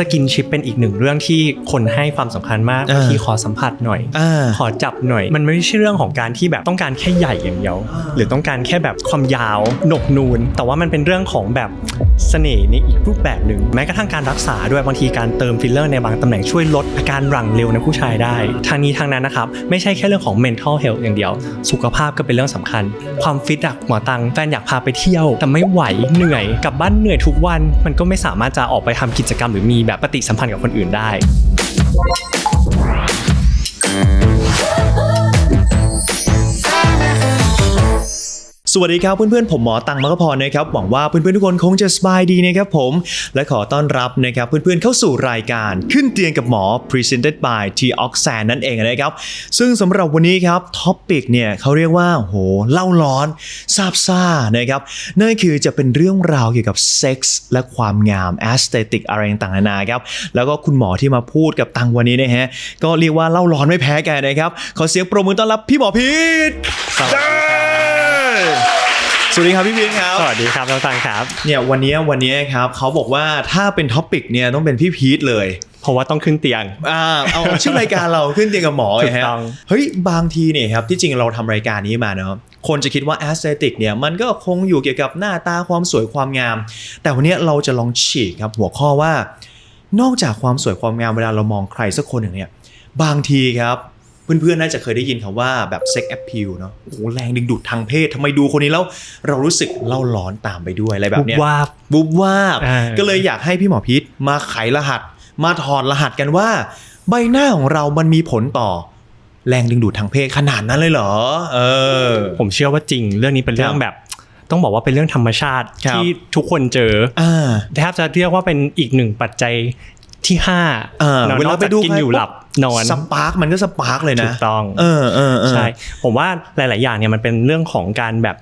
สกินชิปเป็นอีกหนึ่งเรื่องที่คนให้ความสำคัญมากอ่าบางทีขอสัมผัสหน่อยอ่าขอจับหน่อย มันไม่ใช่เรื่องของการที่แบบต้องการแค่ใหญ่อย่างเดียว หรือต้องการแค่แบบความยาวหนกนูน แต่ว่ามันเป็นเรื่องของแบบเสน่ห์ในอีกรูปแบบหนึ่งแม้กระทั่งการรักษาด้วยบางทีการเติมฟิลเลอร์ในบางตำแหน่งช่วยลดอาการหลังเร็วในผู้ชายได้ทางนี้ทางนั้นนะครับไม่ใช่แค่เรื่องของ mental health อย่างเดียว สุขภาพก็เป็นเรื่องสำคัญ ความฟิตอะหมอตังแฟนอยากพาไปเที่ยว แต่ไม่ไหวเหนื่อยกลับบ้านเหนื่อยทุกวัน มันก็ไม่สามารถจะออกไปทำกิจกรรมหรือมีแบบปฏิสัมพันธ์กับคนอื่นได้ สวัสดีครับเพื่อนๆผมหมอตังมกพรนะครับหวังว่าเพื่อนๆทุกคนคงจะสบายดีนะครับผมและขอต้อนรับนะครับเพื่อนๆเข้าสู่รายการขึ้นเตียงกับหมอ Presented by T Oxan นั่นเองนะครับซึ่งสำหรับวันนี้ครับท็อปิกเนี่ยเขาเรียกว่าโหเล่าร้อนซาบซ่านะครับนั่นคือจะเป็นเรื่องราวเกี่ยวกับเซ็กส์และความงามแอสเตติกอะไรต่างๆนานาครับแล้วก็คุณหมอที่มาพูดกับตังวันนี้นะฮะก็เรียกว่าเล่าร้อนไม่แพ้กันนะครับขอเสียงปรบมือต้อนรับพี่หมอพีทสวัสดี สวัสดีครับพี่พีทครับ สวัสดีครับน้องตังครับเนี่ยวันนี้วันนี้ครับเขาบอกว่าถ้าเป็นท็อปิกเนี่ยต้องเป็นพี่พีทเลย เพราะว่าต้องขึ้นเตียงอ่าเอาชื่อรายการเราขึ้นเตียงกับหมอถูไงกฮะต้องเฮ้ยบางทีเนี่ยครับที่จริงเราทำรายการนี้มาเนาะคนจะคิดว่าแอสเตติกเนี่ยมันก็คงอยู่เกี่ยวกับหน้าตาความสวยความงาม แต่วันนี้เราจะลองฉีกครับหัวข้อว่า นอกจากความสวยความงามเวลาเรามองใครสักคนหนึ่งเนี่ยบางทีครับ เพื่อนๆ น่าจะเคยได้ยินคำว่าแบบเซ็กแอ p ิ l เนาะโอ้โหแรงดึงดูดทางเพศทำไมดูคนนี้แล้วเรารู้สึกเล่าร้อนตามไปด้วยอะไรแบบเนี้ยวาบบุบว่าบอ่าก็เลยอยากให้พี่หมอพิษมาไขรหัส มาถอดรหัสกันว่า ใบหน้าของเรามันมีผลต่อแรงดึงดูดทางเพศขนาดนั้นเลยเหรอ เออ ผมเชื่อว่าจริง เรื่องนี้เป็นเรื่องแบบ ต้องบอกว่าเป็นเรื่องธรรมชาติครับที่ทุกคนเจออ่าแทบจะเรียกว่าเป็นอีกหนึ่งปัจจัยที่ห้าเออนะเวลานอกไปจากดูกินใครอยู่หลับ นอนสปาร์กมันก็สปาร์กเลยนะถูกต้องเออเออเออใช่ผมว่าหลาย ๆ อย่างเนี่ยมันเป็นเรื่องของการแบบ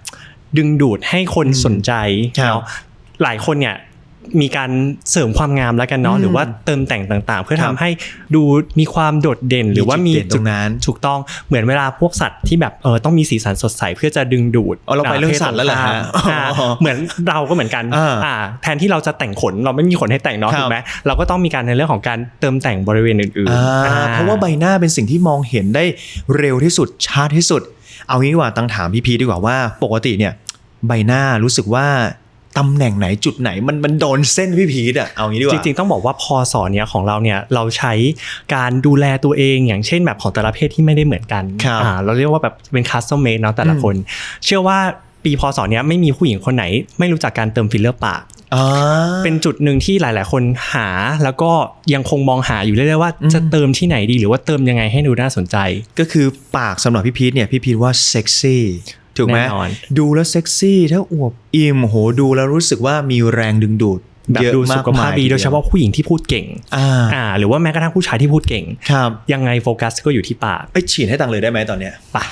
ดึงดูดให้คนสนใจครับเนาะหลายคนเนี่ย มีการเสริมความงามแล้วกันเนาะอืมหรือว่าเติมแต่งต่างๆ เพื่อครัทำบให้ดูมีความโดดเด่น หรือว่ามีจุดเด่นตรงนั้นถูกต้องเหมือนเวลาพวกสัตว์ที่แบบเออต้องมีสีสันสดใสเพื่อจะดึงดูดเอาเราไปเรื่องสัตว์แล้วเหรอฮะอ่าเหมือนเราก็เหมือนกันอ่าอ่าแทนที่เราจะแต่งขนเราไม่มีขนให้แต่งเนาะครับถูกไหมเราก็ต้องมีการในเรื่องของการเติมแต่งบริเวณอื่นอ่าๆอ่เพราะว่าใบหน้าเป็นสิ่งที่มองเห็นได้เร็วที่สุดชัดที่สุด เอางี้ดีกว่าตั้งถามพี่พีดีกว่าว่าปกติเนี่ยใบหน้ารู้สึกว่า ตำแหน่งไหนจุดไหนมันมันโดนเส้นพี่พีดอะเอางี้ดีกจว่าริงๆต้องบอกว่าพอสอนเนี้ยของเราเนี่ยเราใช้การดูแลตัวเองอย่างเช่นแบบของแต่ละเพศที่ไม่ได้เหมือนกันครับอ่าเราเรียกว่าแบบเป็นคัสตอมเมดเนาะแต่ละคน เชื่อว่าปีพอสอนเนี้ยไม่มีผู้หญิงคนไหน ไม่รู้จักการเติมฟิลเลอร์ปากอ่าเป็นจุดหนึ่งที่หลาย ๆ คนหาแล้วก็ยังคงมองหาอยู่เรื่อยๆว่าอืมจะเติมที่ไหนดีหรือว่าเติมยังไงให้ดูน่าสนใจ ก็คือปากสำหรับพี่พีทเนี่ยพี่พีทว่าเซ็กซี่ ถูกไหมแน่นอนดูแล้วเซ็กซี่ถ้าอวบอิ่มโหดูแล้วรู้สึกว่ามีแรงดึงดูด แบบเยอะดูมาสุกขภาพมายดีทีโดยเฉพาะผู้หญิงที่พูดเก่งอ่าอ่าหรือว่าแม้กระทั่งผู้ชายที่พูดเก่งครับยังไงโฟกัสก็อยู่ที่ปากไอยฉีดให้ตังเลยได้ไหมตอนเนี้ยปาก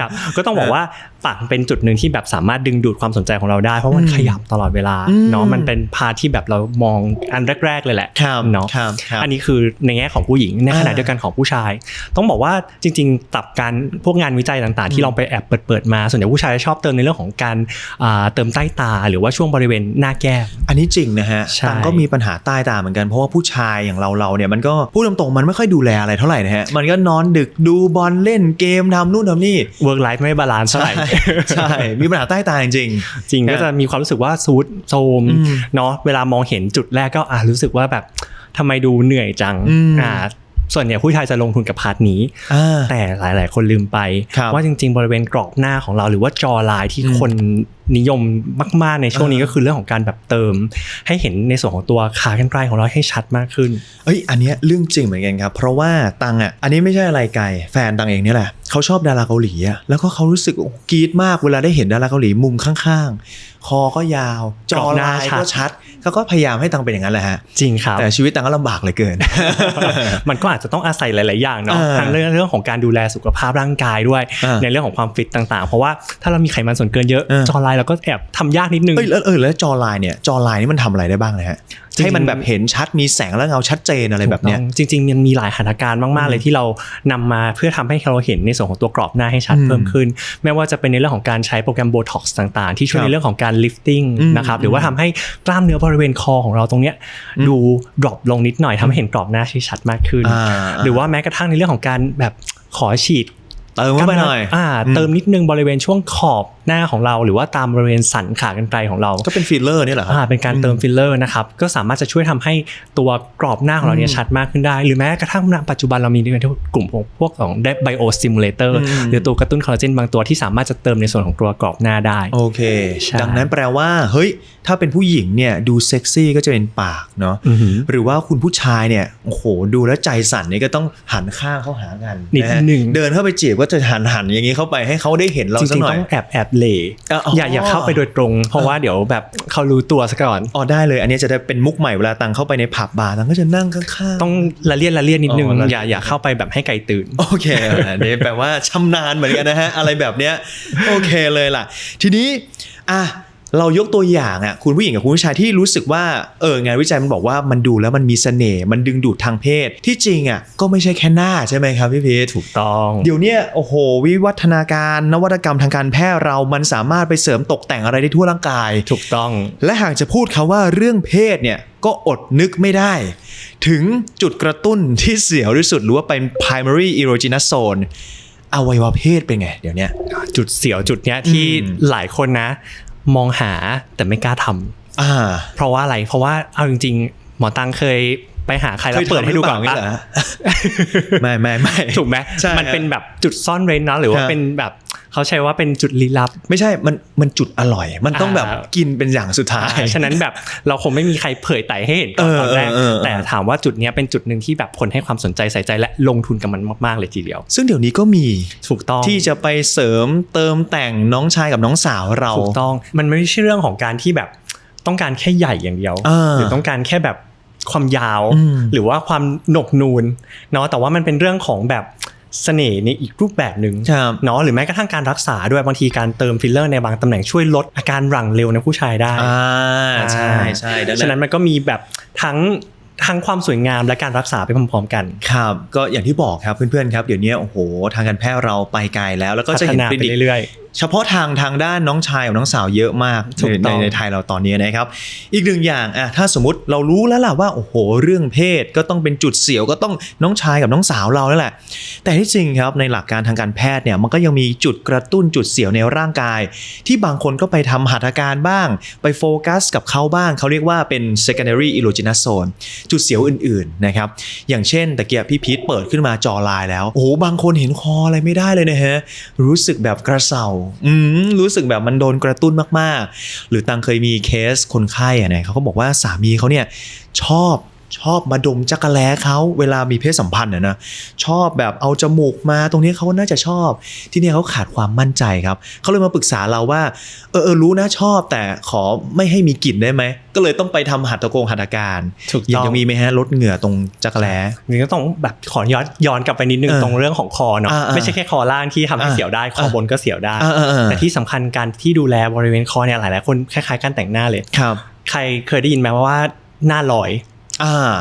ครับก็ต้องบอกว่าปากเป็นจุดหนึ่งที่แบบสามารถดึงดูดความสนใจของเราได้ เพราะมันอืมขยับตลอดเวลาอืมเนาะมันเป็นพาร์ทที่แบบเรามองอันแรก ๆ เลยแหละครับเนาะครับครับอันนี้คือในแง่ของผู้หญิงในขณะอ่าเดียวกันของผู้ชาย ต้องบอกว่าจริง ๆ ตับการพวกงานวิจัยต่างๆ ที่ลองไปแอบเปิดๆมาส่วนใหญ่ผู้ชายชอบเติมในเรื่องของการอ่าเติมใต้ตา หรือว่าช่วงบริเวณหน้าแก้มอันนี้จริงนะฮะใช่ตังก็มีปัญหาใต้ตาเหมือนกันเพราะว่าผู้ชายอย่างเราเราเนี่ยมันก็พูดตรงๆมันไม่ค่อยดูแลอะไรเท่าไหร่นะฮะมันก็นอนดึกดูบอลเล่นเกมทำนู่นทำนี่เวิร์กไลฟ์ไม่บาลานซ์เท่าไหร่ใช่มีปัญหาใต้ตาจริงจริงก็จะมีความรู้สึกว่าซูดโซมอืมเนาะเวลามองเห็นจุดแรกก็อ่ารู้สึกว่าแบบทำไมดูเหนื่อยจังอืมอ่าส่วนใหญ่ผู้ชายจะลงทุนกับพาร์ทนี้อ่าแต่หลาย ๆ คนลืมไปครับว่าจริง ๆ บริเวณกรอบหน้าของเราหรือว่าจอลายที่อืมคน นิยมมาก ๆ ในช่วงนี้อ่าก็คือเรื่องของการแบบเติม ให้เห็นในส่วนของตัวขากรรไกรของเราให้ชัดมากขึ้น เอ้ยอันเนี้ยเรื่องจริงเหมือนกันครับ เพราะว่าตังอะอันนี้ไม่ใช่อะไรไกลแฟนตังเองเนี่ยแหละเขาชอบดาราเกาหลีอะแล้วก็เขารู้สึกกรี๊ดมากเวลาได้เห็นดาราเกาหลีมุมข้างๆ คอก็ยาวจกรออบหน้าลายชัดก็ชัดเขาก็พยายามให้ตังเป็นอย่างนั้นแหละฮะจริงครับแต่ชีวิตตังก็ลำบากเหลยเกิน มันก็อาจจะต้องอาศัยหลาย ๆ อย่างเนาะอ่าทั้งเรื่องเรื่องของการดูแลสุขภาพร่างกายด้วยอ่าในเรื่องของความฟิตต่าง ๆ เพราะว่าถ้าเรามีไขมันส่วนเกินเยอะอ่าจอลายเราก็แอบทำยากนิดนึงเอ้ยแล้วเออแล้วจอลายเนี่ยจอลายนี่มันทำอะไรได้บ้างนะฮะให้มันแบบเห็นชัดมีแสงและเงาชัดเจนอะไรแบบเนี้ยถูกต้องจริงๆยังมีหลายหัตถการมากๆเลยที่เรานำมาเพื่อทำให้เราเห็นในส่วนของตัวกรอบหน้าให้ชัดอืมเพิ่มขึ้น ไม่ว่าจะเป็นในเรื่องของการใช้โปรแกรมโบท็อกซ์ต่างๆ ที่ช่วยครับในเรื่องของการ lifting อืมนะครับหรือว่าทำให้กล้ามเนื้อบริเวณคอของเราตรงเนี้ยดู drop ลงนิดหน่อยทำให้เห็นกรอบหน้าที่ชัดมากขึ้นอ่าหรือว่าแม้กระทั่งในเรื่องของการแบบขอฉีด เติมเข้าไปหน่อยอ่าอืมเติมนิดนึงบริเวณช่วงขอบหน้าของเรา หรือว่าตามบริเวณสันขากรรไกรของเรา ก็เป็นฟิลเลอร์นี่แหละครัอ่าเป็นการเติมฟิลเลอร์นะครับ ก็สามารถจะช่วยทำให้ตัวกรอบหน้าของเราเนี่ยชัดมากขึ้นได้ หรือแม้กระทั่งณปัจจุบันเรามีในกลุ่มของพวกของไบโอสติมูลเลเตอร์อืมหรือตัวกระตุ้นคอลลาเจนบางตัวที่สามารถจะเติมในส่วนของตัวกรอบหน้าได้โอเคใช่ดังนั้นแปลว่าเฮ้ยถ้าเป็นผู้หญิงเนี่ยดูเซ็กซี่ก็จะเป็นปากเนาะอือหือหรือว่าคุณผู้ชายเนี่ยโอ้โหดูแล้วใจสั่นเนี่ยก็ต้องหันข้างเข้าหากันนิดะฮะหนึ่งเดินเข้าไปจีบก็จะหันหันอย่างนี้เข้าไปให้เขาได้เห็นเราจสักริงหๆน่อต้ยองแอบแอบเหล่เอออ๋อออย่าอย่าเข้าไปโดยตรง เพราะว่าเดี๋ยวแบบเขารู้ตัวซะก่อนอ๋อได้เลย อันนี้จะได้เป็นมุกใหม่เวลาตังเข้าไปในผับบาร์ตังก็จะนั่งข้างๆต้องละเลียดละเลียดนิดนึงอ๋อละเลียดอย่าอย่าเข้าไปแบบให้ไกลตื่นโอเคอันนี้แปลว่าชำนาญเหมือนกันนะฮะอะไรแบบเนี้ยโอเคเลยล่ะ ทีนี้อะ เรายกตัวอย่างอะคุณผู้หญิงกับคุณผู้ชายที่รู้สึกว่าเอองานวิจัยมันบอกว่ามันดูแล้วมันมีเสน่ห์มันดึงดูดทางเพศ ที่จริงอะก็ไม่ใช่แค่หน้าใช่ไหมครับพี่พีทถูกต้อง เดี๋ยวเนี้ยโอ้โห วิวัฒนาการนวัตกรรมทางการแพทย์เรามันสามารถไปเสริมตกแต่งอะไรได้ทั่วร่างกาย ถูกต้อง และหากจะพูดคาว่าเรื่องเพศเนี่ยก็อดนึกไม่ได้ ถึงจุดกระตุ้นที่เสียวที่สุดหรือว่าเป็น primary erogenous zone อวัยวะเพศเป็นไง เดี๋ยวเนี้ยจุดเสียวจุดเนี้ยที่อืมหลายคนนะ มองหาแต่ไม่กล้าทำอ่า เพราะว่าอะไร เพราะว่าเอาจริง ๆ หมอตังเคยไปหาใครแล้วเปิดให้ดูก่อนเคยทำหรือเปล่าปะเหรอไม่ไม่ไม่ถูกไหมใช่มันเป็นแบบจุดซ่อนเร้นเนาะหรือว่าครับเป็นแบบ เขาใช้ว่าเป็นจุดลี้ลับ ไม่ใช่มันมันจุดอร่อย มันต้องแบบอ่ากินเป็นอย่างสุดท้ายฉะนั้นแบบเราคงไม่มีใครเผยไต่ให้เห็นก่อนเออตอนแรกเออเออแต่ถามว่าจุดเนี้ยเป็นจุดหนึ่งที่แบบคนให้ความสนใจใส่ใจและลงทุนกับมันมากๆเลยทีเดียว ซึ่งเดี๋ยวนี้ก็มีถูกต้องที่จะไปเสริมเติมแต่งน้องชายกับน้องสาวเราถูกต้อง มันไม่ใช่เรื่องของการที่แบบต้องการแค่ใหญ่อย่างเดียวอ่าหรือต้องการแค่แบบความยาวอืมหรือว่าความหนกนูนเนาะแต่ว่ามันเป็นเรื่องของแบบ เสน่ห์ในอีกรูปแบบหนึ่งครับเนาะหรือแม้กระทั่งการรักษาด้วยบางทีการเติมฟิลเลอร์ในบางตำแหน่งช่วยลดอาการหรั่งเร็วในผู้ชายได้อ่าใช่ใช่ดังฉะนั้นมันก็มีแบบทั้งทั้งความสวยงามและการรักษาไปพร้อมๆกัน ครับ ก็อย่างที่บอกครับเพื่อนๆครับ เดี๋ยวนี้โอ้โห ทางการแพทย์เราไปไกลแล้ว แล้วก็จะพัฒเห็นนาคลิไปนิกเรื่อยเฉพาะทางทางด้านน้องชายกับน้องสาวเยอะมากถูกในต้องในไทยเราตอนนี้นะครับ อีกหนึ่งอย่างอะถ้าสมมติเรารู้แล้วล่ะว่าโอ้โห เรื่องเพศก็ต้องเป็นจุดเสียวก็ต้องน้องชายกับน้องสาวเรานั่นแหละ แต่ที่จริงครับในหลักการทางการแพทย์เนี่ยมันก็ยังมีจุดกระตุ้นจุดเสียวในร่างกาย ที่บางคนก็ไปทำหัตถการบ้าง ไปโฟกัส กับเขาบ้าง เขาเรียกว่าเป็น secondary erogenous zone จุดเสียวอื่นๆนะครับอย่างเช่นตะเกียบพี่พีทเปิดขึ้นมาจอไลน์แล้วโอ้โหบางคนเห็นคออะไรไม่ได้เลยนะฮะรู้สึกแบบกระเซาอืมรู้สึกแบบมันโดนกระตุ้นมากๆ หรือตังเคยมีเคสคนไข้อะเนี่ยเขาก็บอกว่าสามีเขาเนี่ยชอบ ชอบมาดมจักรแล้เขาเวลามีเพศสัมพันธ์อะนะชอบแบบเอาจมูกมาตรงนี้เขาน่าจะชอบ ที่เนี่ยเขาขาดความมั่นใจครับเขาเลยมาปรึกษาเราว่าเออเออรู้นะชอบแต่ขอไม่ให้มีกลิ่นได้ไหมก็เลยต้องไปทำหัตถกงหัตถการถูกยังต้องจะมีไหมฮะลดเหงื่อตรงจักรแล้นี่ก็ต้องแบบขอย้อนย้อนกลับไปนิดนึงเออตรงเรื่องของคอเนาะอ่าๆไม่ใช่แค่คอล่างที่ทำให้อ่าเสียวได้คอบนก็เสียวได้อ่าอ่าอ่าแต่ที่สำคัญการที่ดูแลบริเวณคอเนี่ยหลายๆคนคล้ายๆการแต่งหน้าเลยครับ ใครเคยได้ยินไหมว่าหน้าลอยอ่า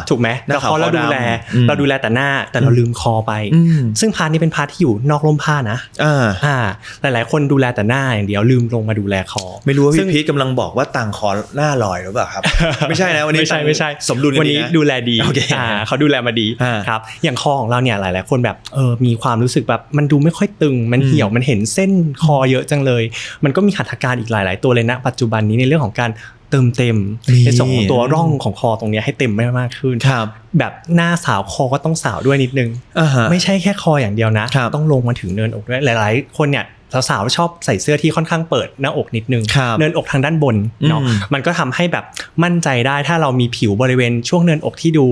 ถูกไหมหน้าแล้วขาวพอเราดูแลคอดำอืมเราดูแลแต่หน้าแต่เราลืมคอไปอืมซึ่งพาร์ทนี้เป็นพาร์ทที่อยู่นอกร่มผ้านะอ่าอ่าหลาย ๆ คนดูแลแต่หน้าอย่างเดียวลืมลงมาดูแลคอ ไม่รู้ว่าซึ่พี่งพีทกำลังบอกว่าต่างขอหน้าลอยหรือเปล่าครับ ไม่ใช่นะวันนี้ไม่ใช่ไม่ใช่สมดุลกัวันดีนี้นะดูแลดีโอเคอ่าเขาดูแลมาดีอ่าครับอย่างคอของเราเนี่ยหลาย ๆ คนแบบเออมีความรู้สึกแบบมันดูไม่ค่อยตึงมันอืมเหี่ยวมันเห็นเส้นคอเยอะจังเลย มันก็มีหัตถการอีกหลาย ๆ ตัวเลยนะปัจจุบันนี้ในเรื่องของการ เติมเต็มนี่ในส่วนของตัวร่องของคอตรงเนี้ยให้เต็มมากขึ้นครับ แบบหน้าสาวคอก็ต้องสาวด้วยนิดนึงอ่าฮะไม่ใช่แค่คออย่างเดียวนะครับต้องลงมาถึงเนินอกด้วยหลาย ๆ คนเนี่ย สาวๆชอบใส่เสื้อที่ค่อนข้างเปิดหน้าอกนิดนึงครับเนินอกทางด้านบนเนาะอืมมันก็ทำให้แบบมั่นใจได้ถ้าเรามีผิวบริเวณช่วงเนินอกที่ดู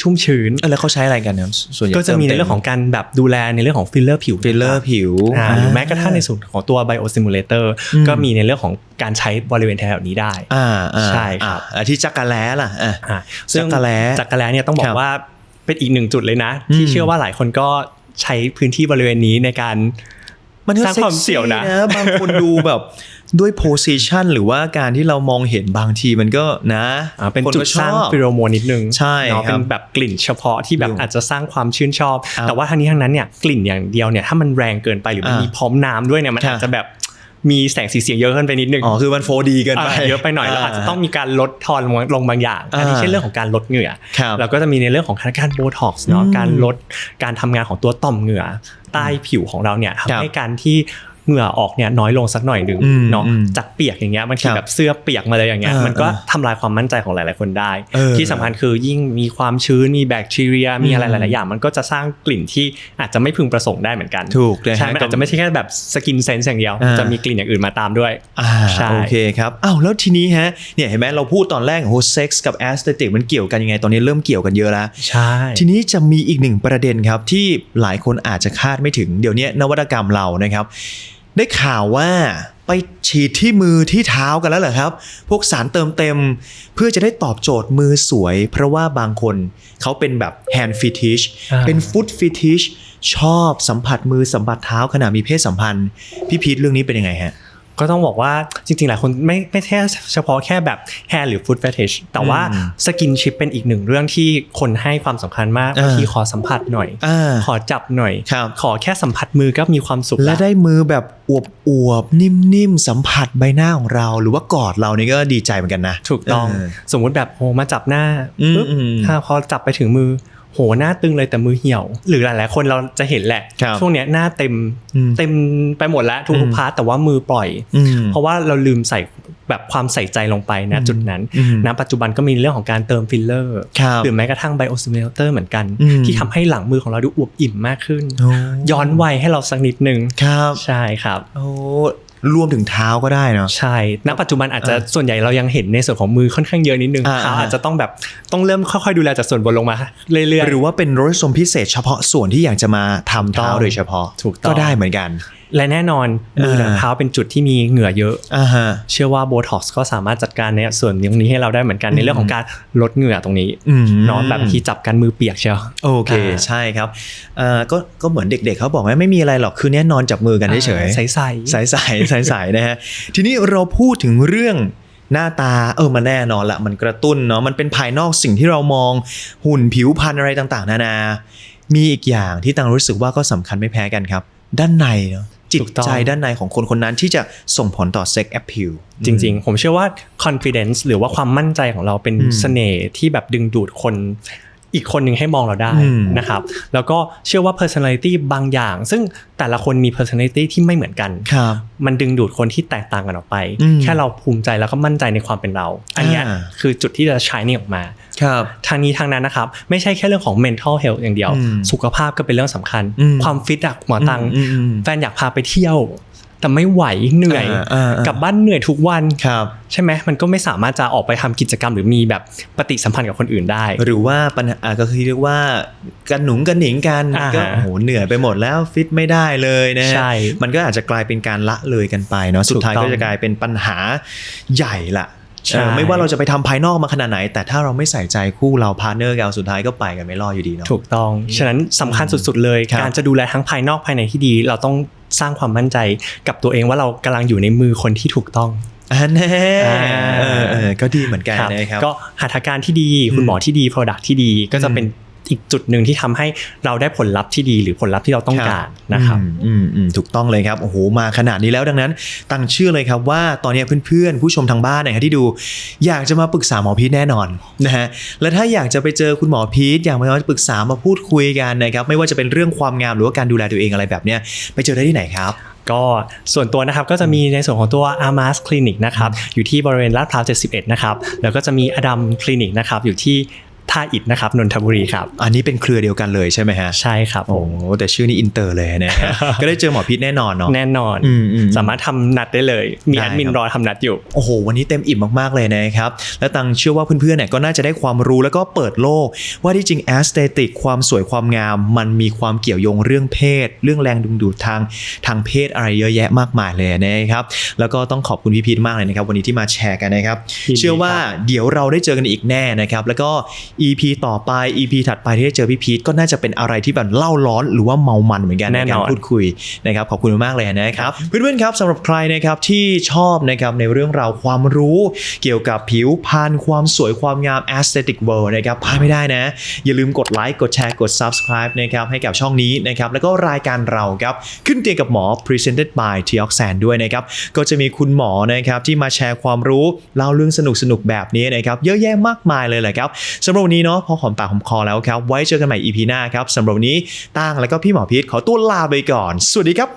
ชุ่มชื้นเออแล้วเขาใช้อะไรกันเนี่ยส่วนใหญ่ก็จะมีในเรื่องของการแบบดูแลในเรื่องของฟิลเลอร์ผิวฟิลเลอร์ผิวอ่าหรือแม้กระทั่งในส่วนของตัวไบโอซิมูเลเตอร์อืมก็มีในเรื่องของการใช้บริเวณแถวๆนี้ได้อ่าอ่าใช่ครับอ่าที่จักรแล้ล่ะอะอ่าซึ่งจักรแล้จักรแล้เนี่ยต้องบอครักบว่าเป็นอีกหนึ่งจุดเลยนะอืมที่เชื่อว่าหลายคนก็ใช้พื้นที่บริเวณนี้ในการ มันก็สร้างความเสี่ยวนะซ็กซี่บางคนดูแบบด้วยโพสิชันหรือว่าการที่เรามองเห็นบางทีมันก็นะอ่าเป็นคจุดก็สร้างชอบฟิโรโมนนิดนึงใช่เนาะครัเป็บนแบบกลิ่นเฉพาะที่แบบอยู่อาจจะสร้างความชื่นชอบครับแต่ว่าทั้งนี้ทั้งนั้นเนี่ยกลิ่นอย่างเดียวเนี่ยถ้ามันแรงเกินไปหรือมันอ่ามีมีพร้อมน้ำด้วยเนี่ยมันครับอาจจะแบบ มีแสงสีเสียงเยอะขึ้นไปนิดนึงอ๋อคือมันโฟดีเกินไปอ่าเยอะไปหน่อยแล้วอาจจะต้องมีการลดทอนลงลงบางอย่างอ่าอันนี้เช่นเรื่องของการลดเหงื่อครับแล้วก็จะมีในเรื่องของการโบท็อกซ์เนาะอืมการลดการทำงานของตัวต่อมเหงื่อใต้ผิวของเราเนี่ยครับทำให้การที่ เหงื่อออกเนี่ยน้อยลงสักหน่อยหนึ่งอืมเนาะอืมจากเปียกอย่างเงี้ยบางทีครับแบบเสื้อเปียกมาเลยอย่างเงี้ยอ่ามัมันก็ทำลายความมั่นใจของหลาย ๆ คนได้เออที่สำคัญคือยิ่งมีความชื้นมีแบคทีเรีย มีอะไรอืมหลาย ๆ อย่าง มันก็จะสร้างกลิ่นที่อาจจะไม่พึงประสงค์ได้เหมือนกันถูกนะฮะใช่มันอาจจะไม่ใช่แค่แบบสกินเซนส์อย่างเดียวอ่าจะมีกลิ่นอย่างอื่นมาตามด้วยอ่าใช่โอเคครับอ้าวแล้วทีนี้ฮะเนี่ยเห็นไหมเราพูดตอนแรกโอ้โหเซ็กส์กับแอสเตติกมันเกี่ยวกันยังไงตอนนี้เริ่มเกี่ยวกันเยอะแล้วใช่ทีนี้จะมีอีกหนึ่งประเด็นครับที่หลายคนอาจจะคาดไม่ถึงเดี๋ยวนี้นวัตกรรมเรานะครับ ได้ข่าวว่าไปฉีดที่มือที่เท้ากันแล้วเหรอครับ พวกสารเติมเต็ม เพื่อจะได้ตอบโจทย์มือสวย เพราะว่าบางคนเขาเป็นแบบ hand fetish อ่าเป็น foot fetish ชอบสัมผัสมือสัมผัสเท้าขณะมีเพศสัมพันธ์ พี่พีทเรื่องนี้เป็นยังไงฮะ ก็ต้องบอกว่าจริงๆ หลายคนไม่ไม่แค่เฉพาะแค่แบบ hair หรือ food fetish แต่ว่าอืมสกินชิปเป็นอีกหนึ่งเรื่องที่คนให้ความสำคัญมากอ่าบางทีขอสัมผัสหน่อยอ่าขอจับหน่อยครับขอแค่สัมผัสมือก็มีความสุข และแล้วได้มือแบบอวบอวบๆนิ่มๆ สัมผัสใบหน้าของเรา หรือว่ากอดเรานี่ก็ดีใจเหมือนกันนะ ถูกต้องเสมมุติแบบโหมาจับหน้าอืมปุ๊บอืมถ้าพอจับไปถึงมือ โหหน้าตึงเลยแต่มือเหี่ยว หรือหลายๆคนเราจะเห็นแหละ ครับช่วงเนี้ยหน้าเต็มอืมเต็มไปหมดแล้วทุอืกมๆพาร์ทแต่ว่ามือปล่อย อืม เพราะว่าเราลืมใส่แบบความใส่ใจลงไปนะอืมจุดนั้นอืมณปัจจุบันก็มีเรื่องของการเติมฟิลเลอร์ ครับ หรือแม้กระทั่งไบโอซิเมลเตอร์เหมือนกัน อืม ที่ทำให้หลังมือของเราดูอวบอิ่มมากขึ้นโอ้ย้อนวัยให้เราสักนิดนึง ครับ ใช่ครับ โอ้ รวมถึงเท้าก็ได้เนาะใช่ ณ ปัจจุบันอาจจะอ่าส่วนใหญ่เรายังเห็นในส่วนของมือค่อนข้างเยอะนิดนึงอ่าเท้าอ่าอาจจะต้องแบบต้องเริ่มค่อยๆดูแลจากส่วนบนลงมาเรื่อยหรือว่าเป็นรสสมพิเศษเฉพาะส่วนที่อยากจะมาทำเท้าถูกต้องโดยเฉพาะถูกต้องก็ได้เหมือนกันๆ และแน่นอนมือหลังอ่าเท้าเป็นจุดที่มีเหงื่อเยอะอ่าฮะเชื่อว่าโบท็อกซ์ก็สามารถจัดการในส่วนตรงนี้ให้เราได้เหมือนกันในเรื่องของการลดเหงื่อตรงนี้อืมเนาะแบบบางทีจับกันมือเปียกเชียวโอเคอ่าใช่ครับเอ่อก็ก็เหมือนเด็กๆเขาบอกว่าไม่มีอะไรหรอกคือแน่นอนจับมือกันเฉยๆใส่ใส่ใสๆใสๆนะฮะทีนี้เราพูดถึงเรื่องหน้าตาเออมันแน่นอนละมันกระตุ้นเนาะมันเป็นภายนอกสิ่งที่เรามองหุ่นผิวพรรณอะไรต่างๆ นานา มีอีกอย่างที่ตังรู้สึกว่าก็สำคัญไม่แพ้กันครับ ด้านในเนาะ จิตถูกต้องใจด้านในของคนคนนั้นที่จะส่งผลต่อเซ็กแอ e a l จริง ๆ ผมเชื่อว่า confidence หรือว่าความมั่นใจของเราเป็นอืมเสน่ห์ที่แบบดึงดูดคนอีกคนหนึ่งให้มองเราได้อืมนะครับ แล้วก็เชื่อว่า personality บางอย่าง ซึ่งแต่ละคนมี personality ที่ไม่เหมือนกันครับมันดึงดูดคนที่แตกต่างกันออกไปอืมแค่เราภูมิใจแล้วก็มั่นใจในความเป็นเรา อันเนี้ยอ่าคือจุดที่จะ shining ออกมา ครับทางนี้ทางนั้นนะครับ ไม่ใช่แค่เรื่องของ mental health อย่างเดียวอืมสุขภาพก็เป็นเรื่องสำคัญอืมความฟิตอะหมอตังอืมอืมแฟนอยากพาไปเที่ยว แต่ไม่ไหวเหนื่อยอ่าอ่าอ่ากลับบ้านเหนื่อยทุกวันครับใช่ไหมมันก็ไม่สามารถจะออกไปทำกิจกรรมหรือมีแบบปฏิสัมพันธ์กับคนอื่นได้ หรือว่าปัญหาอ่าก็คือเรียกว่ากันหนุงกันหนิงกันอ่าก็โอ้โหเหนื่อยไปหมดแล้วฟิตไม่ได้เลยนะฮะใช่มันก็อาจจะกลายเป็นการละเลยกันไปเนาะสุดท้ายถูกต้ก็องจะกลายเป็นปัญหาใหญ่ละใช่เออ ไม่ว่าเราจะไปทำภายนอกมาขนาดไหน แต่ถ้าเราไม่ใส่ใจคู่เราพาร์เนอร์เราสุดท้ายก็ไปกันไม่รอดอยู่ดีเนาะถูกต้อง ฉะนั้นสำคัญสุดๆเลยครับการจะดูแลทั้งภายนอกภายในที่ดี เราต้องสร้างความมั่นใจกับตัวเองว่าเรากำลังอยู่ในมือคนที่ถูกต้องอันแน่อ่าเออเออก็ดีเหมือนกันครับนะครับ ก็หัตถการที่ดีคุอืณมหมอที่ดี Product ที่ดีก็จะอืมเป็น อีกจุดหนึ่งที่ทำให้เราได้ผลลัพธ์ที่ดีหรือผลลัพธ์ที่เราต้องการนะครับอืมอืมอืมถูกต้องเลยครับโอ้โหมาขนาดนี้แล้วดังนั้น ตั้งชื่อเลยครับว่าตอนนี้เพื่อนๆ ผู้ชมทางบ้านนะครับที่ดู อยากจะมาปรึกษาหมอพีทแน่นอนนะฮะและถ้าอยากจะไปเจอคุณหมอพีทอยากมาปรึกษามาพูดคุยกันนะครับไม่ว่าจะเป็นเรื่องความงามหรือว่าการดูแลตัวเองอะไรแบบเนี้ยไปเจอได้ที่ไหนครับก็ส่วนตัวนะครับก็จะมีในส่วนของตัว Amas Clinic นะครับอยู่ที่บริเวณลาดพร้าว 71 นะครับ แล้วก็จะมีอดัมคลินิกนะครับอยู่ที่ ท่าอิฐนะครับนนทบุรีครับ อันนี้เป็นเครือเดียวกันเลยใช่ไหมฮะ ใช่ครับผโอ้มแต่ชื่อนี้อินเตอร์เลยนะฮะ ก็ได้เจอหมอพีทแน่นอนเนาะ แน่นอนอืมอืมสามารถทำนัดได้เลย มีได้แอดมินครับรอทำนัดอยู่ โอ้โห วันนี้เต็มอิ่มมากๆเลยนะครับ และตังเชื่อว่าเพื่อนๆเนี่ยก็น่าจะได้ความรู้แล้วก็เปิดโลก ว่าที่จริงแอสเตติกความสวยความงาม มันมีความเกี่ยวโยงเรื่องเพศ เรื่องแรงดึงดูดทางทางเพศอะไรเยอะแยะมากมายเลยนะครับ แล้วก็ต้องขอบคุณพี่พีทมากเลยนะครับ วันนี้ที่มาแชร์กันนะครับยินดีเชื่อว่าเดี๋ยวเราได้เจอกันอีกแน่นะครับ แล้วก็ EP ต่อไป EP ถัดไปที่ได้เจอพี่พีทก็น่าจะเป็นอะไรที่แบบเล่าร้อนหรือว่าเมามันเหมือนกันแน่ในนอนการพูดคุยนะครับขอบคุณมากๆเลยนะครับเพื่อนๆครับสำหรับใครนะครับที่ชอบนะครับในเรื่องราวความรู้เกี่ยวกับผิวพรรณความสวยความงาม aesthetic world นะครับพลาดไม่ได้นะ อย่าลืมกดไลค์กดแชร์กด subscribe นะครับให้กับช่องนี้นะครับแล้วก็รายการเราครับขึ้นเตียงกับหมอ presented by t o x a n ด้วยนะครับก็จะมีคุณหมอนะครับที่มาแชร์ความรู้เล่าเรื่องสนุกๆแบบนี้นะครับเยอะแยะมากมายเลยแหละครับสำหรับวันนี้เนาะพอหอมปากหอมคอแล้วครับ ไว้เจอกันใหม่ EP หน้าครับสำหรับวันนี้ตั้งแล้วก็พี่หมอพีทขอตัวลาไปก่อน สวัสดีครับ